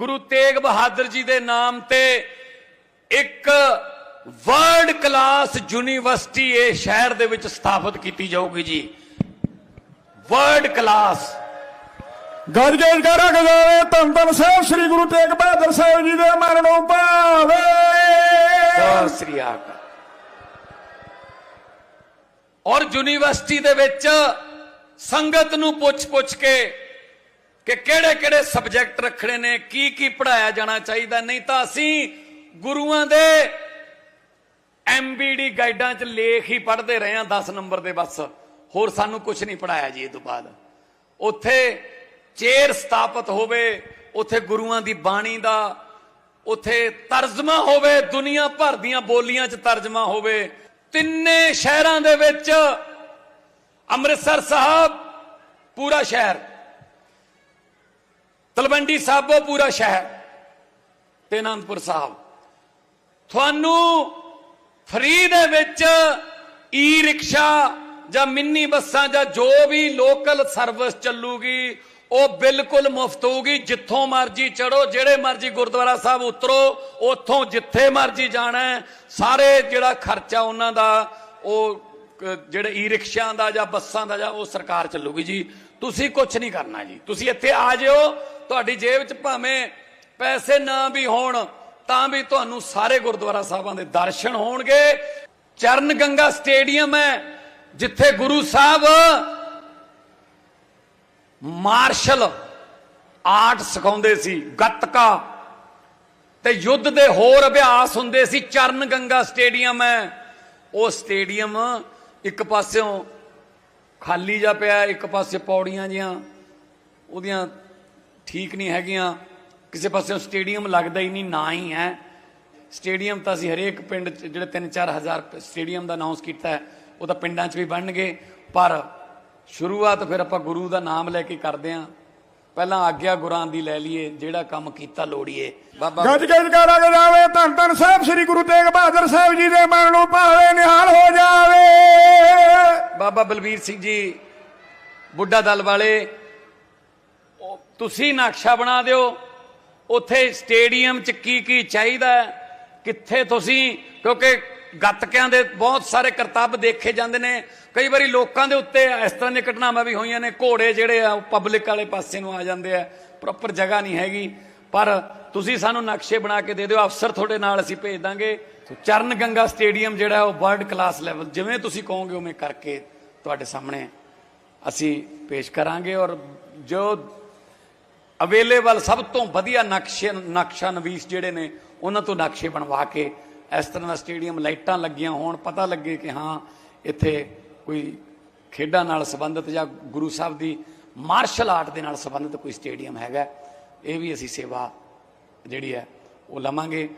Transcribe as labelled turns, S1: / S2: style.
S1: ਗੁਰੂ ਤੇਗ ਬਹਾਦਰ ਜੀ ਦੇ ਨਾਮ ਤੇ ਇੱਕ ਵਰਲਡ ਕਲਾਸ ਯੂਨੀਵਰਸਿਟੀ ਇਹ ਸ਼ਹਿਰ ਦੇ ਵਿੱਚ ਸਥਾਪਿਤ ਕੀਤੀ ਜਾਊਗੀ ਜੀ। ਵਰਲਡ ਕਲਾਸ
S2: ਗੱਜ ਜਕਾਰਾ ਗਜਾਵੇ ਧੰਨ ਧੰਨ ਸਾਹਿਬ ਸ੍ਰੀ ਗੁਰੂ ਤੇਗ ਬਹਾਦਰ ਸਾਹਿਬ ਜੀ ਦੇ ਮਨ ਨੂੰ ਭਾਵੇ।
S1: ਸਤਿ ਸ੍ਰੀ ਅਕਾਲ। ਔਰ ਯੂਨੀਵਰਸਿਟੀ ਦੇ ਵਿੱਚ ਸੰਗਤ ਨੂੰ ਪੁੱਛ-ਪੁੱਛ ਕੇ ਕਿ ਕਿਹੜੇ-ਕਿਹੜੇ ਸਬਜੈਕਟ ਰੱਖਣੇ ਨੇ, ਕੀ ਕੀ ਪੜਾਇਆ ਜਾਣਾ ਚਾਹੀਦਾ, ਨਹੀਂ ਤਾਂ ਅਸੀਂ ਗੁਰੂਆਂ ਦੇ ਐਮਬੀਡੀ ਗਾਈਡਾਂ 'ਚ ਲੇਖ ਹੀ ਪੜ੍ਹਦੇ ਰਹੇ ਹਾਂ 10 ਨੰਬਰ ਦੇ ਬਸ। ਹੋਰ ਸਾਨੂੰ ਕੁਝ ਨਹੀਂ ਪੜਾਇਆ ਜੀ ਇਹ ਤੋਂ ਬਾਅਦ। ਉੱਥੇ ਚੇਅਰ ਸਥਾਪਿਤ ਹੋਵੇ, ਉੱਥੇ ਗੁਰੂਆਂ ਦੀ ਬਾਣੀ ਦਾ, ਉੱਥੇ ਤਰਜਮਾ ਹੋਵੇ, ਦੁਨੀਆ ਭਰ ਦੀਆਂ ਬੋਲੀਆਂ 'ਚ ਤਰਜਮਾ ਹੋਵੇ। ਤਿੰਨੇ ਸ਼ਹਿਰਾਂ ਦੇ ਵਿੱਚ ਅੰਮ੍ਰਿਤਸਰ ਸਾਹਿਬ, ਪੂਰਾ ਸ਼ਹਿਰ। ਤਲਵੰਡੀ ਸਾਬੋ ਪੂਰਾ ਸ਼ਹਿਰ ਤੇ ਅਨੰਦਪੁਰ ਸਾਹਿਬ। ਤੁਹਾਨੂੰ ਫ੍ਰੀ ਦੇ ਵਿੱਚ ਈ ਰਿਕਸ਼ਾ ਜਾਂ ਮਿੰਨੀ ਬੱਸਾਂ ਜਾਂ ਜੋ ਵੀ ਲੋਕਲ ਸਰਵਿਸ ਚੱਲੂਗੀ, ਉਹ ਬਿਲਕੁਲ ਮੁਫਤ ਹੋਊਗੀ। ਜਿੱਥੋਂ ਮਰਜ਼ੀ ਚੜੋ ਜਿਹੜੇ ਮਰਜ਼ੀ ਗੁਰਦੁਆਰਾ ਸਾਹਿਬ ਉਤਰੋ, ਉੱਥੋਂ ਜਿੱਥੇ ਮਰਜ਼ੀ ਜਾਣਾ ਸਾਰੇ ਜਿਹੜਾ ਖਰਚਾ ਉਹਨਾਂ ਦਾ, ਉਹ ਜਿਹੜੇ ਈ ਰਿਕਸ਼ਿਆਂ ਦਾ ਜਾਂ ਬੱਸਾਂ ਦਾ ਜਾਂ ਉਹ ਸਰਕਾਰ ਚੱਲੂਗੀ ਜੀ। ਤੁਸੀਂ ਕੁਝ ਨਹੀਂ ਕਰਨਾ ਜੀ। ਤੁਸੀਂ ਇੱਥੇ ਆ ਜਿਓ, ਤੁਹਾਡੀ ਜੇਬ 'ਚ ਭਾਵੇਂ ਪੈਸੇ ਨਾ ਵੀ ਹੋਣ, ਤਾਂ ਵੀ ਤੁਹਾਨੂੰ ਸਾਰੇ ਗੁਰਦੁਆਰਾ ਸਾਹਿਬਾਂ ਦੇ ਦਰਸ਼ਨ ਹੋਣਗੇ। ਚਰਨ ਗੰਗਾ ਸਟੇਡੀਅਮ ਹੈ, ਜਿੱਥੇ ਗੁਰੂ ਸਾਹਿਬ ਮਾਰਸ਼ਲ ਆਰਟ ਸਿਖਾਉਂਦੇ ਸੀ, ਗੱਤਕਾ ਤੇ ਯੁੱਧ ਦੇ ਹੋਰ ਅਭਿਆਸ ਹੁੰਦੇ ਸੀ। ਚਰਨ ਗੰਗਾ ਸਟੇਡੀਅਮ ਹੈ, ਉਹ ਸਟੇਡੀਅਮ ਇੱਕ ਪਾਸਿਓਂ ਖਾਲੀ ਜਾ ਪਿਆ, ਇੱਕ ਪਾਸੇ ਪੌੜੀਆਂ ਜੀਆਂ ਉਹਦੀਆਂ ਠੀਕ ਨਹੀਂ ਹੈਗੀਆਂ। ਕਿਸੇ ਪਾਸੇ ਸਟੇਡੀਅਮ ਲੱਗਦਾ ਹੀ ਨਹੀਂ, ਨਾ ਹੀ ਹੈ। ਸਟੇਡੀਅਮ ਤਾਂ ਅਸੀਂ ਹਰੇਕ ਪਿੰਡ 'ਚ, ਜਿਹੜੇ 3-4 ਹਜ਼ਾਰ ਸਟੇਡੀਅਮ ਦਾ ਅਨਾਉਂਸ ਕੀਤਾ ਹੈ, ਉਹ ਤਾਂ ਪਿੰਡਾਂ 'ਚ ਵੀ ਬਣਨਗੇ। ਪਰ ਸ਼ੁਰੂਆਤ ਫਿਰ ਆਪਾਂ ਗੁਰੂ ਦਾ ਨਾਮ ਲੈ ਕੇ ਕਰਦੇ ਆਂ ਪਹਿਲਾਂ ਆਗਿਆ ਗੁਰਾਂ ਦੀ ਲੈ ਲਈਏ, ਜਿਹੜਾ ਕੰਮ ਕੀਤਾ ਲੋੜੀਏ। ਬਾਬਾ
S2: ਗੱਜ ਕੇ ਜਕਾਰਾ ਗਜਾਵੇ ਧੰਨ ਧੰਨ ਸਾਹਿਬ, ਸ੍ਰੀ ਗੁਰੂ ਤੇਗ ਬਹਾਦਰ ਸਾਹਿਬ ਜੀ ਦੇ ਮਨ ਨੂੰ ਭਾਵੇ ਨਿਹਾਲ ਹੋ ਜਾਵੇ।
S1: ਬਾਬਾ ਬਲਬੀਰ ਸਿੰਘ ਜੀ, ਬੁੱਢਾ ਦਲ ਵਾਲੇ, ਤੁਸੀਂ ਨਕਸ਼ਾ ਬਣਾ ਦਿਓ। ਉੱਥੇ ਸਟੇਡੀਅਮ 'ਚ ਕੀ ਕੀ ਚਾਹੀਦਾ ਕਿੱਥੇ ਤੁਸੀਂ, ਕਿਉਂਕਿ ਗੱਤਕਿਆਂ ਦੇ ਬਹੁਤ ਸਾਰੇ ਕਰਤੱਵ ਦੇਖੇ ਜਾਂਦੇ ਨੇ। ਕਈ ਵਾਰੀ ਲੋਕਾਂ ਦੇ ਉੱਤੇ ਇਸ ਤਰ੍ਹਾਂ ਦੀਆਂ ਘਟਨਾਵਾਂ ਵੀ ਹੋਈਆਂ ਨੇ, ਘੋੜੇ ਜਿਹੜੇ ਆ, ਉਹ ਪਬਲਿਕ ਵਾਲੇ ਪਾਸੇ ਨੂੰ ਆ ਜਾਂਦੇ ਆ, ਪ੍ਰੋਪਰ ਜਗ੍ਹਾ ਨਹੀਂ ਹੈਗੀ। ਪਰ ਤੁਸੀਂ ਸਾਨੂੰ ਨਕਸ਼ੇ ਬਣਾ ਕੇ ਦੇ ਦਿਓ, ਅਫਸਰ ਤੁਹਾਡੇ ਨਾਲ ਅਸੀਂ ਭੇਜ ਦਾਂਗੇ। ਚਰਨ ਗੰਗਾ ਸਟੇਡੀਅਮ ਜਿਹੜਾ, ਉਹ ਵਰਲਡ ਕਲਾਸ ਲੈਵਲ, ਜਿਵੇਂ ਤੁਸੀਂ ਕਹੋਗੇ ਉਵੇਂ ਕਰਕੇ ਤੁਹਾਡੇ ਸਾਹਮਣੇ ਅਸੀਂ ਪੇਸ਼ ਕਰਾਂਗੇ ਔਰ ਜੋ ਅਵੇਲੇਬਲ ਸਭ ਤੋਂ ਵਧੀਆ ਨਕਸ਼ੇ, ਨਕਸ਼ਾ ਨਵੀਸ ਜਿਹੜੇ ਨੇ, ਉਹਨਾਂ ਤੋਂ ਨਕਸ਼ੇ ਬਣਵਾ ਕੇ ਇਸ ਤਰ੍ਹਾਂ ਦਾ ਸਟੇਡੀਅਮ ਲਾਈਟਾਂ ਲੱਗੀਆਂ ਹੋਣ, ਪਤਾ ਲੱਗੇ ਕਿ ਹਾਂ, ਇੱਥੇ ਕੋਈ ਖੇਡਾਂ ਨਾਲ ਸੰਬੰਧਿਤ ਜਾਂ ਗੁਰੂ ਸਾਹਿਬ ਦੀ ਮਾਰਸ਼ਲ ਆਰਟ ਦੇ ਨਾਲ ਸੰਬੰਧਿਤ ਕੋਈ ਸਟੇਡੀਅਮ ਹੈਗਾ, ਇਹ ਵੀ ਅਸੀਂ ਸੇਵਾ ਜਿਹੜੀ ਹੈ, ਉਹ ਲਵਾਂਗੇ।